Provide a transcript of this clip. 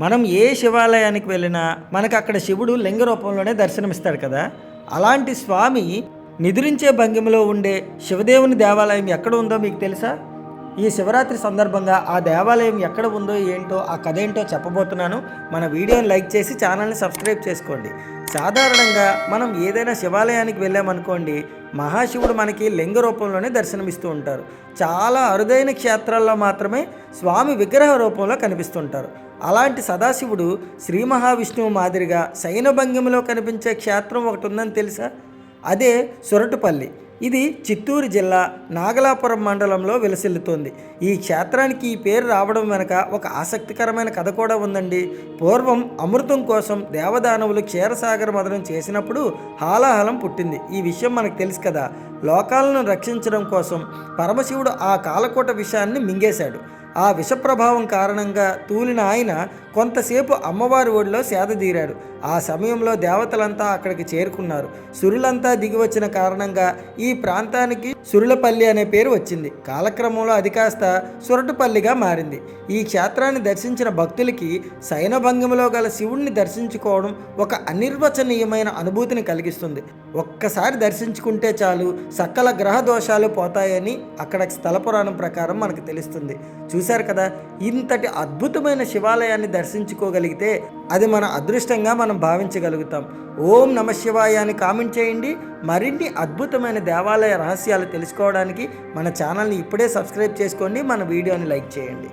మనం ఏ శివాలయానికి వెళ్ళినా మనకు అక్కడ శివుడు లింగ రూపంలోనే దర్శనమిస్తాడు కదా? అలాంటి స్వామి నిద్రించే భంగిమలో ఉండే శివదేవుని దేవాలయం ఎక్కడ ఉందో మీకు తెలుసా? ఈ శివరాత్రి సందర్భంగా ఆ దేవాలయం ఎక్కడ ఉందో ఏంటో ఆ కథ ఏంటో చెప్పబోతున్నాను. మన వీడియోని లైక్ చేసి ఛానల్ని సబ్స్క్రైబ్ చేసుకోండి. సాధారణంగా మనం ఏదైనా శివాలయానికి వెళ్ళామనుకోండి మహాశివుడు మనకి లింగ రూపంలోనే దర్శనమిస్తూ ఉంటారు. చాలా అరుదైన క్షేత్రాల్లో మాత్రమే స్వామి విగ్రహ రూపంలో కనిపిస్తుంటారు. అలాంటి సదాశివుడు శ్రీ మహావిష్ణువు మాదిరిగా శయనభంగిమలో కనిపించే క్షేత్రం ఒకటి ఉందని తెలుసా? అదే సొరటుపల్లి. ఇది చిత్తూరు జిల్లా నాగలాపురం మండలంలో విలసిల్లుతోంది. ఈ క్షేత్రానికి ఈ పేరు రావడం వెనక ఒక ఆసక్తికరమైన కథ కూడా ఉందండి. పూర్వం అమృతం కోసం దేవదానవులు క్షీరసాగర మదనం చేసినప్పుడు హాలాహలం పుట్టింది. ఈ విషయం మనకు తెలుసు కదా. లోకాలను రక్షించడం కోసం పరమశివుడు ఆ కాలకోట విషయాన్ని మింగేశాడు. ఆ విషప్రభావం కారణంగా తూలిన ఆయన కొంతసేపు అమ్మవారి ఒడిలో సేదదీరాడు ఆ సమయంలో దేవతలంతా అక్కడికి చేరుకున్నారు. సురులంతా దిగి వచ్చిన కారణంగా ఈ ప్రాంతానికి సురులపల్లి అనే పేరు వచ్చింది. కాలక్రమంలో అది కాస్త సురటుపల్లిగా మారింది. ఈ క్షేత్రాన్ని దర్శించిన భక్తులకి శయనభంగంలో గల శివుణ్ణి దర్శించుకోవడం ఒక అనిర్వచనీయమైన అనుభూతిని కలిగిస్తుంది. ఒక్కసారి దర్శించుకుంటే చాలు సకల గ్రహ దోషాలు పోతాయని అక్కడ స్థల పురాణం ప్రకారం మనకు తెలుస్తుంది. చూశారు కదా ఇంతటి అద్భుతమైన శివాలయాన్ని దర్శించుకోగలిగితే అది మన అదృష్టంగా మనం భావించగలుగుతాం. ఓం నమ శివాయ అని కామెంట్ చేయండి. మరిన్ని అద్భుతమైన దేవాలయ రహస్యాలు తెలుసుకోవడానికి మన ఛానల్ని ఇప్పుడే సబ్స్క్రైబ్ చేసుకోండి. మన వీడియోని లైక్ చేయండి.